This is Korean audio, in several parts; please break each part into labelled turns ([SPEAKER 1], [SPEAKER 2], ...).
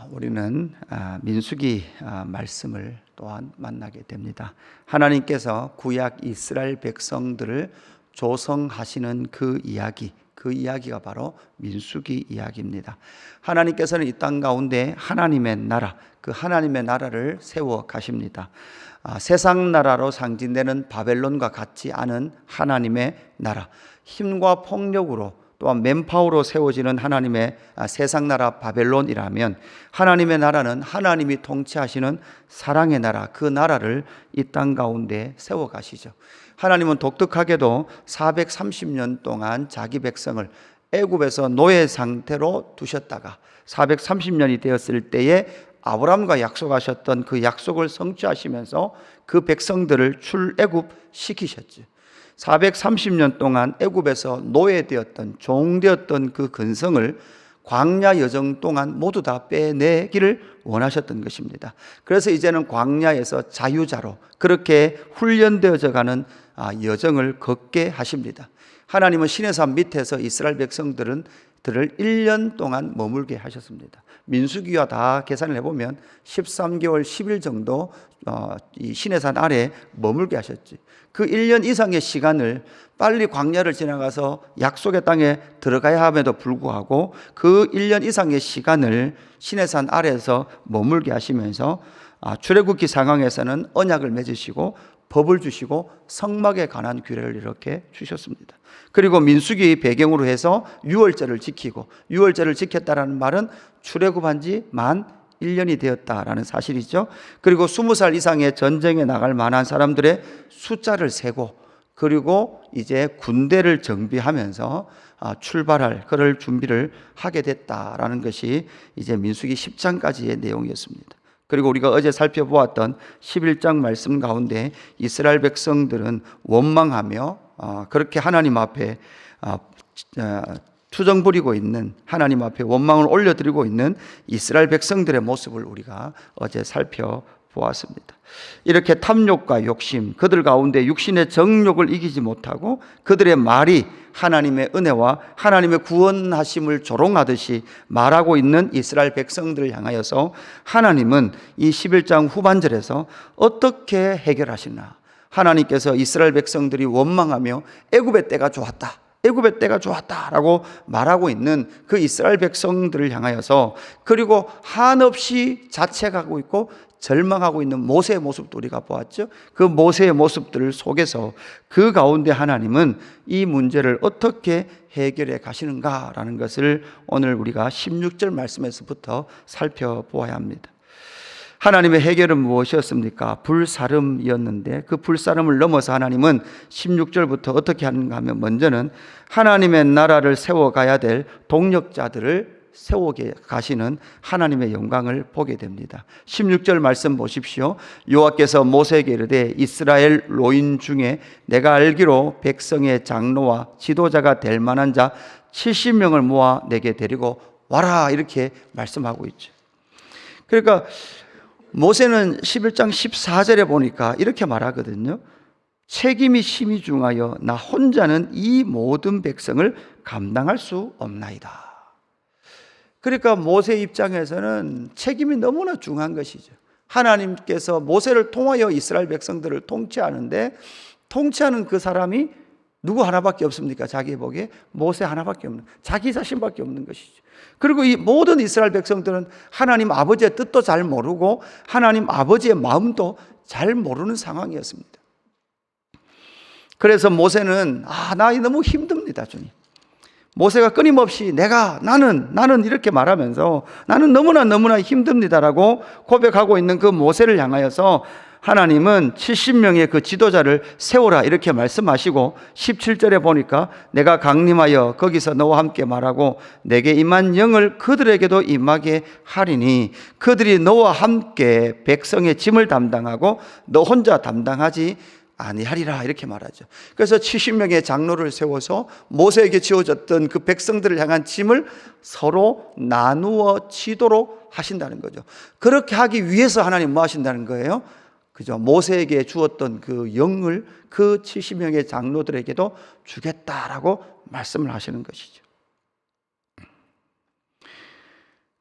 [SPEAKER 1] 아, 우리는 아, 민수기 아, 말씀을 또한 만나게 됩니다. 하나님께서 구약 이스라엘 백성들을 조성하시는 그 이야기, 그 이야기가 바로 민수기 이야기입니다. 하나님께서는 이 땅 가운데 하나님의 나라, 그 하나님의 나라를 세워 가십니다. 아, 세상 나라로 상징되는 바벨론과 같지 않은 하나님의 나라, 힘과 폭력으로 또한 맨파워로 세워지는 하나님의 아, 세상 나라 바벨론이라면 하나님의 나라는 하나님이 통치하시는 사랑의 나라 그 나라를 이 땅 가운데 세워 가시죠. 하나님은 독특하게도 430년 동안 자기 백성을 애굽에서 노예 상태로 두셨다가 430년이 되었을 때에 아브라함과 약속하셨던 그 약속을 성취하시면서 그 백성들을 출애굽 시키셨죠. 430년 동안 애굽에서 노예되었던 종되었던 그 근성을 광야 여정 동안 모두 다 빼내기를 원하셨던 것입니다. 그래서 이제는 광야에서 자유자로 그렇게 훈련되어져 가는 아, 여정을 걷게 하십니다. 하나님은 시내산 밑에서 이스라엘 백성들은 들을 1년 동안 머물게 하셨습니다. 민수기와 다 계산을 해보면 13개월 10일 정도 어, 이 시내산 아래 머물게 하셨지. 그 1년 이상의 시간을 빨리 광야를 지나가서 약속의 땅에 들어가야 함에도 불구하고 그 1년 이상의 시간을 시내산 아래에서 머물게 하시면서 아, 출애굽기 상황에서는 언약을 맺으시고 법을 주시고 성막에 관한 규례를 이렇게 주셨습니다. 그리고 민수기 배경으로 해서 유월절을 지키고 유월절을 지켰다라는 말은 출애굽한 지 만 1년이 되었다라는 사실이죠. 그리고 20살 이상의 전쟁에 나갈 만한 사람들의 숫자를 세고 그리고 이제 군대를 정비하면서 아, 출발할 그럴 준비를 하게 됐다라는 것이 이제 민수기 10장까지의 내용이었습니다. 그리고 우리가 어제 살펴보았던 11장 말씀 가운데 이스라엘 백성들은 원망하며 어, 그렇게 하나님 앞에 어, 어, 투정 부리고 있는 하나님 앞에 원망을 올려드리고 있는 이스라엘 백성들의 모습을 우리가 어제 살펴 보았습니다. 이렇게 탐욕과 욕심, 그들 가운데 육신의 정욕을 이기지 못하고 그들의 말이 하나님의 은혜와 하나님의 구원하심을 조롱하듯이 말하고 있는 이스라엘 백성들을 향하여서 하나님은 이 11장 후반절에서 어떻게 해결하시나 하나님께서 이스라엘 백성들이 원망하며 애굽의 때가 좋았다. 애굽의 때가 좋았다라고 말하고 있는 그 이스라엘 백성들을 향하여서 그리고 한없이 자책하고 있고 절망하고 있는 모세의 모습도 우리가 보았죠. 그 모세의 모습들 속에서 그 가운데 하나님은 이 문제를 어떻게 해결해 가시는가라는 것을 오늘 우리가 16절 말씀에서부터 살펴보아야 합니다. 하나님의 해결은 무엇이었습니까? 불사름이었는데 그 불사름을 넘어서 하나님은 16절부터 어떻게 하는가 하면 먼저는 하나님의 나라를 세워가야 될 동력자들을 세우게 가시는 하나님의 영광을 보게 됩니다. 16절 말씀 보십시오. 여호와께서 모세에게 이르되 이스라엘 로인 중에 내가 알기로 백성의 장로와 지도자가 될 만한 자 70명을 모아 내게 데리고 와라 이렇게 말씀하고 있죠. 그러니까 모세는 11장 14절에 보니까 이렇게 말하거든요. 책임이 심히 중하여 나 혼자는 이 모든 백성을 감당할 수 없나이다. 그러니까 모세 입장에서는 책임이 너무나 중한 것이죠. 하나님께서 모세를 통하여 이스라엘 백성들을 통치하는데 통치하는 그 사람이 누구 하나밖에 없습니까? 자기 보기에 모세 하나밖에 없는 자기 자신밖에 없는 것이죠. 그리고 이 모든 이스라엘 백성들은 하나님 아버지의 뜻도 잘 모르고 하나님 아버지의 마음도 잘 모르는 상황이었습니다. 그래서 모세는 아, 나 너무 힘듭니다, 주님. 모세가 끊임없이 내가 나는 나는 이렇게 말하면서 나는 너무나 너무나 힘듭니다라고 고백하고 있는 그 모세를 향하여서 하나님은 70명의 그 지도자를 세우라 이렇게 말씀하시고 17절에 보니까 내가 강림하여 거기서 너와 함께 말하고 내게 임한 영을 그들에게도 임하게 하리니 그들이 너와 함께 백성의 짐을 담당하고 너 혼자 담당하지 아니하리라 이렇게 말하죠. 그래서 70명의 장로를 세워서 모세에게 지어졌던 그 백성들을 향한 짐을 서로 나누어 치도록 하신다는 거죠. 그렇게 하기 위해서 하나님 뭐 하신다는 거예요? 그죠? 모세에게 주었던 그 영을 그 70명의 장로들에게도 주겠다라고 말씀을 하시는 것이죠.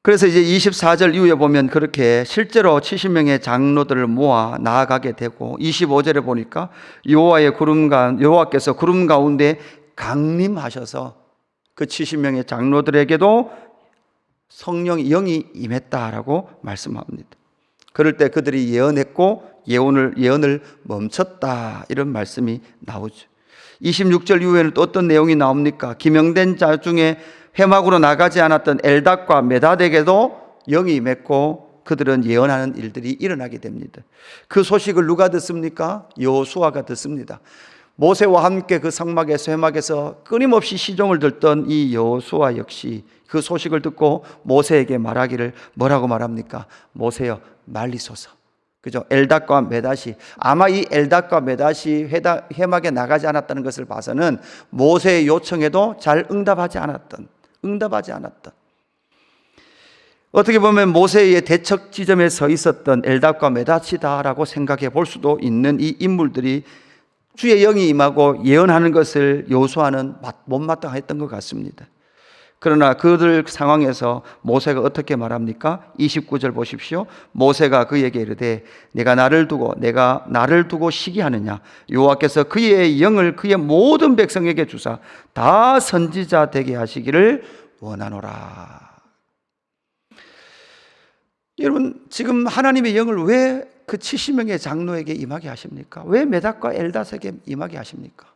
[SPEAKER 1] 그래서 이제 24절 이후에 보면 그렇게 실제로 70명의 장로들을 모아 나아가게 되고 25절에 보니까 여호와의 구름 가 여호와께서 구름 가운데 강림하셔서 그 70명의 장로들에게도 성령 영이 임했다라고 말씀합니다. 그럴 때 그들이 예언했고 예언을 예언을 멈췄다 이런 말씀이 나오죠. 26절 이후에는 또 어떤 내용이 나옵니까? 기명된 자 중에 회막으로 나가지 않았던 엘닥과 메다덱에도 영이 임했고 그들은 예언하는 일들이 일어나게 됩니다. 그 소식을 누가 듣습니까? 여호수아가 듣습니다. 모세와 함께 그 성막에서 회막에서 끊임없이 시종을 들던 이 여호수아 역시 그 소식을 듣고 모세에게 말하기를 뭐라고 말합니까? 모세여 말리소서. 그죠? 엘닷과 메닷이 아마 이 엘닷과 메닷이 회막에 나가지 않았다는 것을 봐서는 모세의 요청에도 잘 응답하지 않았던 응답하지 않았던 어떻게 보면 모세의 대척 지점에 서 있었던 엘닷과 메닷이다라고 생각해 볼 수도 있는 이 인물들이 주의 영이 임하고 예언하는 것을 요소하는 못마땅했던 것 같습니다. 그러나 그들 상황에서 모세가 어떻게 말합니까? 29절 보십시오. 모세가 그에게 이르되 내가 나를 두고 내가 나를 두고 시기하느냐 여호와께서 그의 영을 그의 모든 백성에게 주사 다 선지자 되게 하시기를 원하노라. 여러분 지금 하나님의 영을 왜 그 70명의 장로에게 임하게 하십니까? 왜 메닥과 엘닷에게 임하게 하십니까?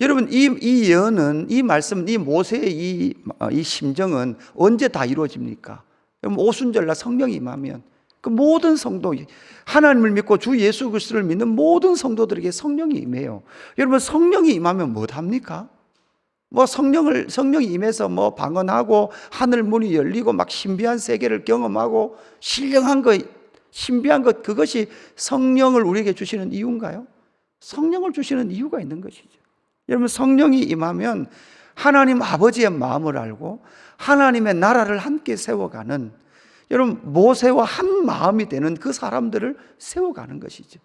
[SPEAKER 1] 여러분 이, 이 예언은 이 말씀 이 모세의 이, 어, 이 심정은 언제 다 이루어집니까? 오순절날 성령이 임하면 그 모든 성도 하나님을 믿고 주 예수 그리스도를 믿는 모든 성도들에게 성령이 임해요. 여러분 성령이 임하면 뭐 합니까? 뭐 성령을 성령이 임해서 뭐 방언하고 하늘 문이 열리고 막 신비한 세계를 경험하고 신령한 것 신비한 것 그것이 성령을 우리에게 주시는 이유인가요? 성령을 주시는 이유가 있는 것이죠. 여러분 성령이 임하면 하나님 아버지의 마음을 알고 하나님의 나라를 함께 세워가는 여러분 모세와 한 마음이 되는 그 사람들을 세워가는 것이죠.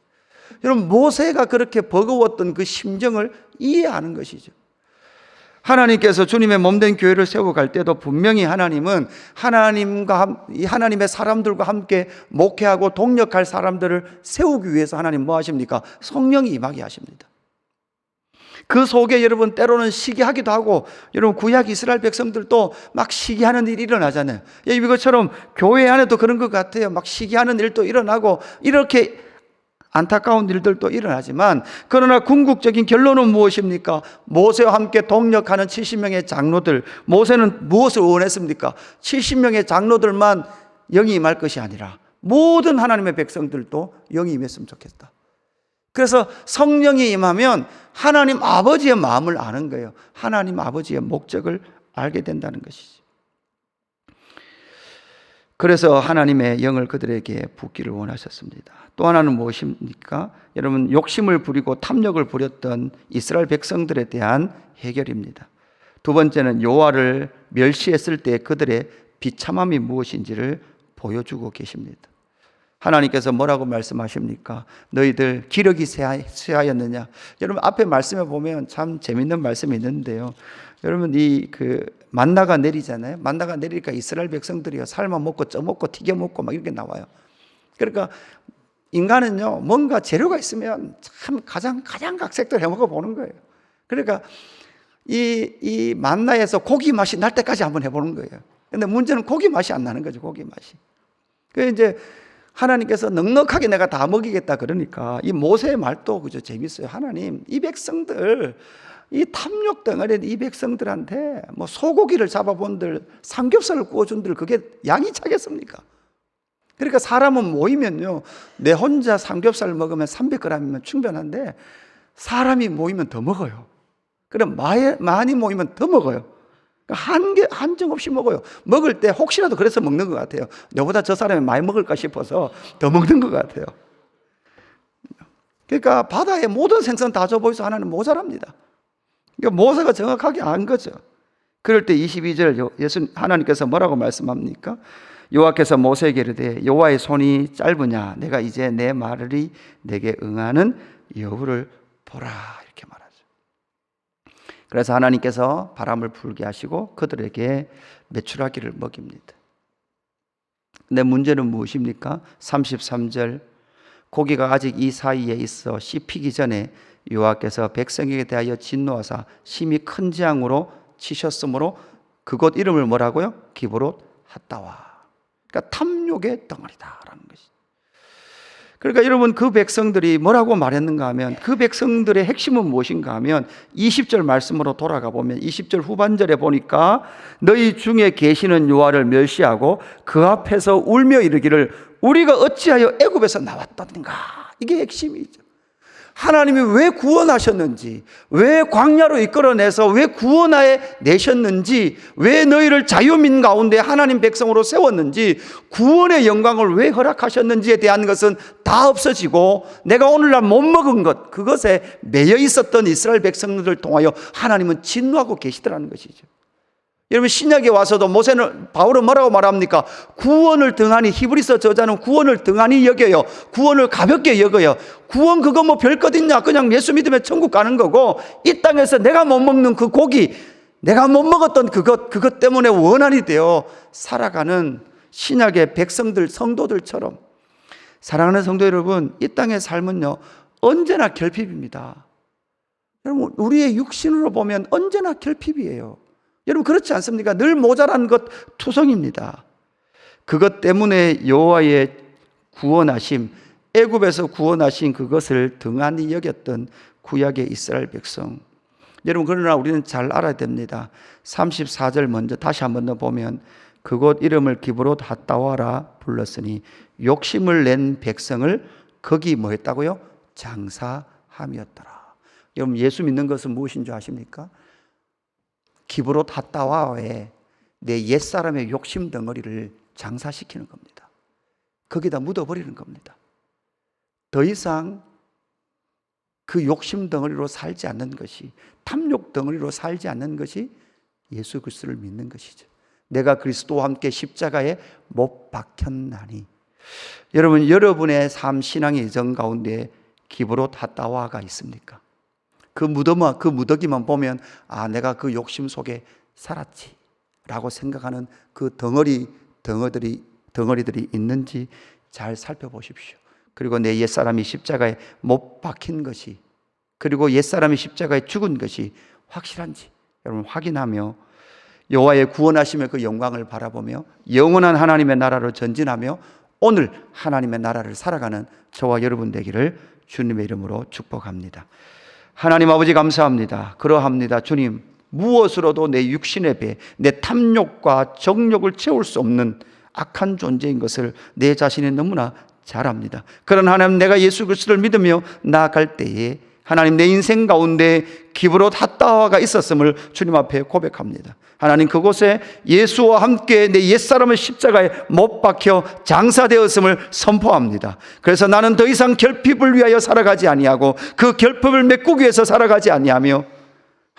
[SPEAKER 1] 여러분 모세가 그렇게 버거웠던 그 심정을 이해하는 것이죠. 하나님께서 주님의 몸된 교회를 세워갈 때도 분명히 하나님은 하나님과 이 하나님의 사람들과 함께 목회하고 동력할 사람들을 세우기 위해서 하나님 뭐 하십니까? 성령이 임하게 하십니다. 그 속에 여러분 때로는 시기하기도 하고 여러분 구약 이스라엘 백성들도 막 시기하는 일이 일어나잖아요. 예, 이것처럼 교회 안에도 그런 것 같아요. 막 시기하는 일도 일어나고 이렇게 안타까운 일들도 일어나지만 그러나 궁극적인 결론은 무엇입니까? 모세와 함께 동력하는 70명의 장로들 모세는 무엇을 원했습니까? 70명의 장로들만 영이 임할 것이 아니라 모든 하나님의 백성들도 영이 임했으면 좋겠다. 그래서 성령이 임하면 하나님 아버지의 마음을 아는 거예요. 하나님 아버지의 목적을 알게 된다는 것이지. 그래서 하나님의 영을 그들에게 붓기를 원하셨습니다. 또 하나는 무엇입니까? 여러분 욕심을 부리고 탐욕을 부렸던 이스라엘 백성들에 대한 해결입니다. 두 번째는 요아를 멸시했을 때 그들의 비참함이 무엇인지를 보여주고 계십니다. 하나님께서 뭐라고 말씀하십니까? 너희들 기력이 쇠하였느냐? 여러분 앞에 말씀에 보면 참 재밌는 말씀이 있는데요. 여러분 이 그 만나가 내리잖아요. 만나가 내리니까 이스라엘 백성들이요 삶아 먹고 쪄 먹고 튀겨 먹고 막 이렇게 나와요. 그러니까 인간은요 뭔가 재료가 있으면 참 가장 가장 각색들 해 먹어 보는 거예요. 그러니까 이, 이 만나에서 고기 맛이 날 때까지 한번 해보는 거예요. 근데 문제는 고기 맛이 안 나는 거죠, 고기 맛이. 그 이제 하나님께서 넉넉하게 내가 다 먹이겠다 그러니까 이 모세의 말도 그저 재밌어요. 하나님, 이 백성들, 이 탐욕 덩어리 이 백성들한테 뭐 소고기를 잡아본들, 삼겹살을 구워준들 그게 양이 차겠습니까? 그러니까 사람은 모이면요, 내 혼자 삼겹살 먹으면 300g이면 충분한데 사람이 모이면 더 먹어요. 그럼 많이 모이면 더 먹어요. 그러니까 한개 한정 없이 먹어요. 먹을 때 혹시라도 그래서 먹는 것 같아요. 너보다 저 사람이 많이 먹을까 싶어서 더 먹는 것 같아요. 그러니까 바다의 모든 생선 다 줘보이서 하나는 모자랍니다. 그러니까 모세가 정확하게 안 거죠. 그럴 때 22절 예수 하나님께서 뭐라고 말씀합니까? 여호와께서 모세에게 이르되 여호와의 손이 짧으냐 내가 이제 내 말을 내게 응하는 여부를 보라. 그래서 하나님께서 바람을 불게 하시고 그들에게 메추라기를 먹입니다. 근데 문제는 무엇입니까? 33절 고기가 아직 이 사이에 있어 씹히기 전에 여호와께서 백성에게 대하여 진노하사 심히 큰 재앙으로 치셨으므로 그곳 이름을 뭐라고요? 기브롯 핫다와. 그러니까 탐욕의 덩어리다라는 것이. 그러니까 여러분 그 백성들이 뭐라고 말했는가 하면 그 백성들의 핵심은 무엇인가 하면 20절 말씀으로 돌아가 보면 20절 후반절에 보니까 너희 중에 계시는 요하를 멸시하고 그 앞에서 울며 이르기를 우리가 어찌하여 애굽에서 나왔던가 이게 핵심이죠. 하나님이 왜 구원하셨는지, 왜 광야로 이끌어내서 왜 구원하에 내셨는지, 왜 너희를 자유민 가운데 하나님 백성으로 세웠는지, 구원의 영광을 왜 허락하셨는지에 대한 것은 다 없어지고, 내가 오늘날 못 먹은 것, 그것에 매여 있었던 이스라엘 백성들을 통하여 하나님은 진노하고 계시더라는 것이죠. 여러분 신약에 와서도 모세는 바울은 뭐라고 말합니까? 구원을 등한히 히브리서 저자는 구원을 등한히 여겨요. 구원을 가볍게 여겨요. 구원 그거 뭐 별것 있냐? 그냥 예수 믿으면 천국 가는 거고 이 땅에서 내가 못 먹는 그 고기, 내가 못 먹었던 그것 그것 때문에 원한이 되어 살아가는 신약의 백성들 성도들처럼 사랑하는 성도 여러분, 이 땅의 삶은요 언제나 결핍입니다. 여러분 우리의 육신으로 보면 언제나 결핍이에요. 여러분 그렇지 않습니까? 늘 모자란 것 투성입니다. 그것 때문에 여호와의 구원하심, 애굽에서 구원하신 그것을 등한히 여겼던 구약의 이스라엘 백성. 여러분 그러나 우리는 잘 알아야 됩니다. 34절 먼저 다시 한 번 더 보면 그곳 이름을 기브롯 핫다와라 불렀으니 욕심을 낸 백성을 거기 뭐 했다고요? 장사함이었더라. 여러분 예수 믿는 것은 무엇인 줄 아십니까? 기브롯 핫다와에 내 옛사람의 욕심 덩어리를 장사시키는 겁니다. 거기다 묻어버리는 겁니다. 더 이상 그 욕심 덩어리로 살지 않는 것이 탐욕 덩어리로 살지 않는 것이 예수 그리스도를 믿는 것이죠. 내가 그리스도와 함께 십자가에 못 박혔나니 여러분 여러분의 삶 신앙의 여정 가운데 기브롯 핫다와가 있습니까? 그 무덤, 그 무더기만 보면, 아, 내가 그 욕심 속에 살았지. 라고 생각하는 그 덩어리, 덩어들이, 덩어리들이 있는지 잘 살펴보십시오. 그리고 내 옛사람이 십자가에 못 박힌 것이, 그리고 옛사람이 십자가에 죽은 것이 확실한지 여러분 확인하며 여호와의 구원하심의 그 영광을 바라보며 영원한 하나님의 나라로 전진하며 오늘 하나님의 나라를 살아가는 저와 여러분 되기를 주님의 이름으로 축복합니다. 하나님 아버지 감사합니다. 그러합니다. 주님, 무엇으로도 내 육신의 배, 내 탐욕과 정욕을 채울 수 없는 악한 존재인 것을 내 자신이 너무나 잘 압니다. 그런 하나님 내가 예수 그리스도를 믿으며 나아갈 때에 하나님 내 인생 가운데 기브로 핫다와가 있었음을 주님 앞에 고백합니다. 하나님 그곳에 예수와 함께 내 옛사람의 십자가에 못 박혀 장사되었음을 선포합니다. 그래서 나는 더 이상 결핍을 위하여 살아가지 아니하고 그 결핍을 메꾸기 위해서 살아가지 아니하며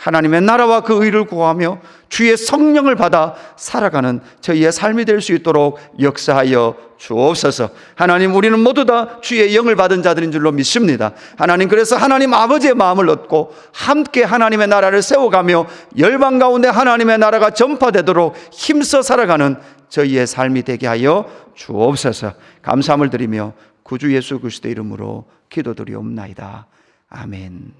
[SPEAKER 1] 하나님의 나라와 그 의를 구하며 주의 성령을 받아 살아가는 저희의 삶이 될 수 있도록 역사하여 주옵소서. 하나님 우리는 모두 다 주의 영을 받은 자들인 줄로 믿습니다. 하나님 그래서 하나님 아버지의 마음을 얻고 함께 하나님의 나라를 세워가며 열방 가운데 하나님의 나라가 전파되도록 힘써 살아가는 저희의 삶이 되게 하여 주옵소서. 감사함을 드리며 구주 예수 그리스도 이름으로 기도드리옵나이다. 아멘.